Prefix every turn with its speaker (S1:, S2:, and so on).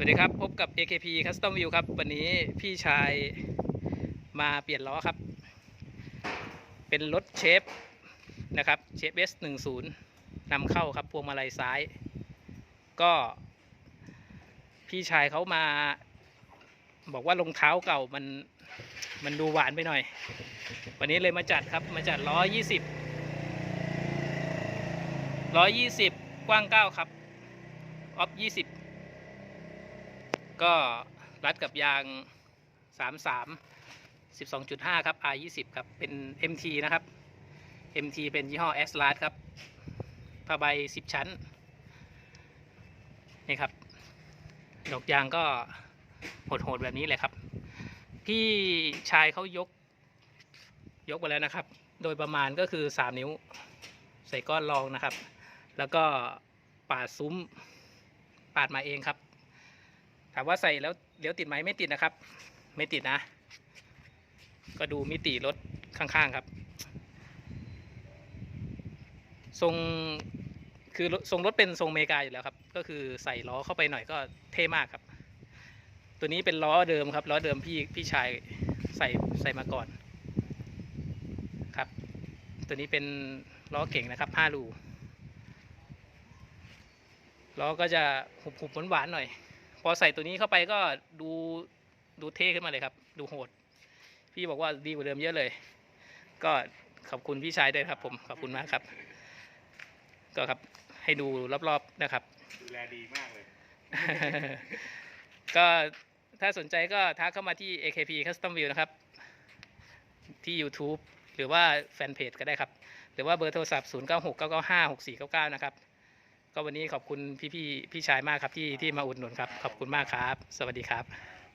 S1: วัสดีครับ พบกับ AKP Custom View ครับ วันนี้พี่ชายมาเปลี่ยนล้อครับ เป็นรถเชฟนะครับเชฟ S 1 0นำเข้าครับพวงมาลัยซ้าย ก็ พี่ชายเขามา บอกว่ารองเท้าเก่ามันมันดูหวานไปหน่อย วันนี้เลยมาจัดครับมาจัดล้อ20 120กว้าง9ครับออฟ20 ก็รัดกับยาง 33 12.5 ครับ R20 ครับ เป็น MT นะครับ MT เป็นยี่ห้อ S l a r ครับผ้าใบ 10 ชั้น นี่ครับ ดอกยางก็โหดๆแบบนี้เลยครับ พี่ชายเขายก ยกไปแล้วนะครับ โดยประมาณก็คือ 3 นิ้ว ใส่ก้อนรองนะครับ แล้วก็ปาดซุ้มปาดมาเองครับามว่าใส่แล้วเลี้ยวติดไหมไม่ติดนะครับ ไม่ติดนะ ก็ดูมิติรถข้างๆครับ ทรงคือทรงรถเป็นทรงเมกาอยู่แล้วครับ ก็คือใส่ล้อเข้าไปหน่อยก็เท่มากครับ ตัวนี้เป็นล้อเดิมครับล้อเดิมพี่พี่ชายใส่ใส่มาก่อนครับ ตัวนี้เป็นล้อเก่งนะครับ5รูล้อก็จะหุบๆหวานๆหน่อย พอใส่ตัวนี้เข้าไปก็ดูดูเท่ขึ้นมาเลยครับ ดูโหด พี่บอกว่าดีกว่าเดิมเยอะเลย ก็ขอบคุณพี่ชายด้วยครับผมขอบคุณมากครับ ก็ครับให้ดูรอบๆนะครับ
S2: ดูแลดีมากเลย
S1: ก็ถ้าสนใจก็ทักเข้ามาที่ AKP Custom View นะครับ ที่ YouTube หรือว่าแฟนเพจก็ได้ครับ หรือว่าเบอร์โทรศัพท์ 0 9 6 9 9 5 6 4 9 9 นะครับ ก็วันนี้ขอบคุณพี่ๆพี่ชายมากครับที่ที่มาอุดหนุนครับ ขอบคุณมากครับ สวัสดีครับ